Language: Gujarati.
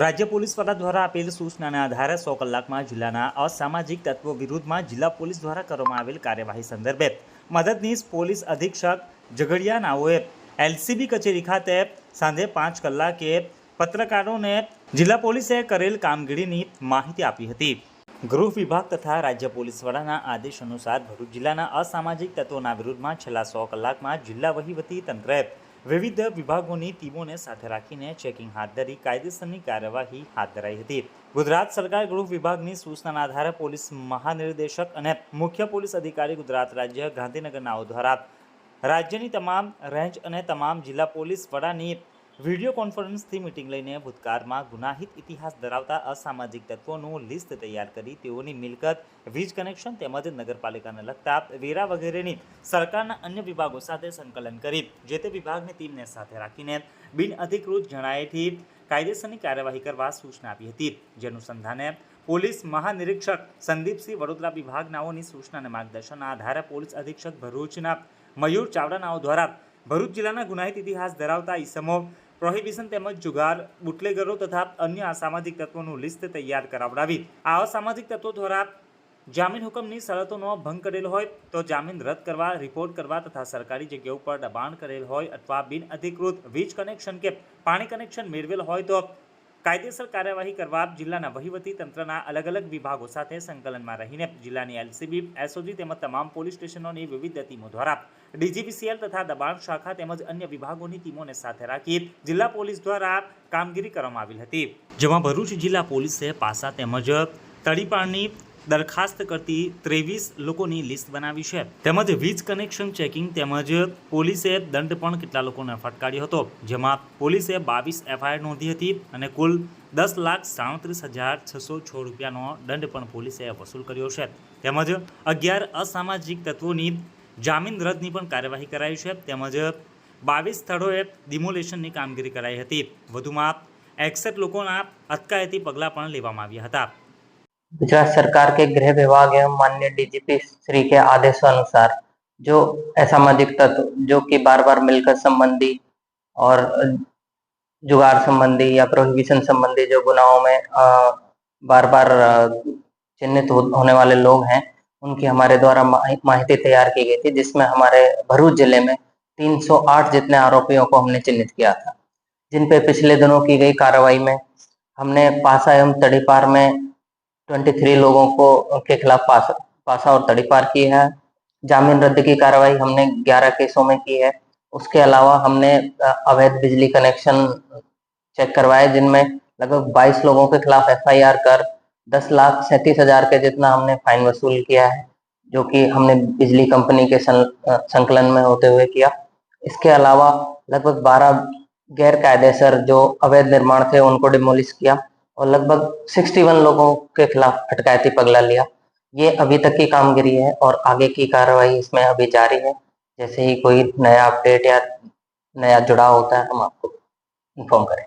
રાજ્ય પોલીસ વડા દ્વારા આપેલ સૂચનાના આધારે સો કલાકમાં જિલ્લાના અસામાજિક તત્વો વિરુદ્ધમાં જિલ્લા પોલીસ દ્વારા કરવામાં આવેલ કાર્યવાહી સંદર્ભે મદદનીશ પોલીસ અધિક્ષક ઝઘડિયા નાઓએ એલસીબી કચેરી ખાતે સાંજે પાંચ કલાકે પત્રકારોને જિલ્લા પોલીસે કરેલ કામગીરીની માહિતી આપી હતી. ગૃહ વિભાગ તથા રાજ્ય પોલીસ વડાના આદેશ અનુસાર ભરૂચ જિલ્લાના અસામાજિક તત્વોના વિરુદ્ધમાં છેલ્લા સો કલાકમાં જિલ્લા વહીવટી તંત્રએ વિવિધ વિભાગોની ટીમોને સાથે રાખીને ચેકિંગ હાથ ધરી કાયદેસરની કાર્યવાહી હાથ ધરાઈ હતી. ગુજરાત સરકાર ગૃહ વિભાગની સૂચનાના આધારે પોલીસ મહાનિર્દેશક અને મુખ્ય પોલીસ અધિકારી ગુજરાત રાજ્ય ગાંધીનગરનાઓ દ્વારા રાજ્યની તમામ રેન્જ અને તમામ જિલ્લા પોલીસ વડાની વીડિયો કોન્ફરન્સથી મિટિંગ લઈને ભૂતકાળમાં ગુનાહિત ઇતિહાસ ધરાવતા અસામાજિક તત્વોનું લિસ્ટ તૈયાર કરી તેઓની મિલકત, વીજ કનેક્શન તેમજ નગરપાલિકાને લગતા વેરા વગેરેની સરકારના અન્ય વિભાગો સાથે સંકલન કરી, જે તે વિભાગની ટીમને સાથે રાખીને બિન અધિકૃત જણાયેથી કાયદેસરની કાર્યવાહી કરવા સૂચના આપી હતી. જે અનુસંધાને પોલીસ મહાનિરીક્ષક સંદીપસિંહ વડોદરા વિભાગનાઓની સૂચના અને માર્ગદર્શનના આધારે પોલીસ અધિક્ષક ભરૂચના મયુર ચાવડાનાઓ દ્વારા ભરૂચ જિલ્લાના ગુનાહિત ઇતિહાસ ધરાવતા ઈસમો પ્રોહિબિશન તેમજ જુગાર, બુટલેગરો તથા અન્ય અસામાજિક તત્વોનું લિસ્ટ તૈયાર કરાવડાવી. આ અસામાજિક તત્વો દ્વારા જામીન હુકમની શરતોનો ભંગ કરેલ હોય તો જામીન રદ કરવા રિપોર્ટ કરવા તથા સરકારી જગ્યા ઉપર દબાણ કરેલ હોય અથવા બિન અધિકૃત વીજ કનેક્શન કે પાણી કનેક્શન મેળવેલ હોય તો કાયદેસર કાર્યવાહી કરવા જિલ્લાના વહીવટી તંત્રના અલગ અલગ વિભાગો સાથે સંકલનમાં રહીને જિલ્લાની એલસીબી, એસઓજી તેમજ તમામ પોલીસ સ્ટેશનોની વિવિધ ટીમો દ્વારા ડીજીપીસીએલ તથા દબાણ શાખા તેમજ અન્ય વિભાગોની ટીમોને સાથે રાખી જિલ્લા પોલીસ દ્વારા કામગીરી કરવામાં આવી હતી. જેમાં ભરૂચ જિલ્લા પોલીસે પાસા તેમજ તડીપારની દરખાસ્ત કરતી ત્રેવીસ લોકોની લિસ્ટ બનાવી છે. તેમજ વીજ કનેક્શન ચેકિંગ તેમજ પોલીસે દંડ પણ કેટલા લોકોને ફટકાર્યો હતો. જેમાં પોલીસે બાવીસ એફઆઈઆર નોંધી હતી અને કુલ દસ લાખ સાડત્રીસ હજાર છસો છ રૂપિયાનો દંડ પણ પોલીસે વસૂલ કર્યો છે. તેમજ અગિયાર અસામાજિક તત્વોની જામીન રદની પણ કાર્યવાહી કરાઈ છે. તેમજ બાવીસ સ્થળોએ ડિમોલેશનની કામગીરી કરાઈ હતી. વધુમાં એકસઠ લોકોના અટકાયતી પગલાં પણ લેવામાં આવ્યા હતા. गुजरात सरकार के गृह विभाग एवं माननीय डीजीपी श्री के आदेशों अनुसार जो असामाजिक तत्व जो कि बार बार मिलकर संबंधी और जुगार संबंधी या प्रोहिबिशन संबंधी जो गुनाहों में अ, बार बार चिन्हित हो, होने वाले लोग हैं उनकी हमारे द्वारा माहि- माहिती तैयार की गई थी जिसमें हमारे भरूच ज़िले में 308 जितने आरोपियों को हमने चिन्हित किया था। जिन पे पिछले दिनों की गई कार्रवाई में हमने पासा एवं तड़ीपार में 23 लोगों को के खिलाफ पासा पासा और तड़ीपार की है। जामीन रद्द की कार्रवाई हमने 11 केसों में की है। उसके अलावा हमने अवैध बिजली कनेक्शन चेक करवाए, जिनमें लगभग 22 लोगों के खिलाफ एफआईआर कर 10 लाख सैंतीस हज़ार के जितना हमने फाइन वसूल किया है, जो कि हमने बिजली कंपनी के संकलन में होते हुए किया। इसके अलावा लगभग 12 गैर कायदेसर जो अवैध निर्माण थे, उनको डिमोलिश किया। और लगभग 61 लोगों के खिलाफ अटकायती पगला लिया। ये अभी तक की कामगिरी है और आगे की कार्रवाई इसमें अभी जारी है। जैसे ही कोई नया अपडेट या नया जुड़ाव होता है, हम आपको इन्फॉर्म करें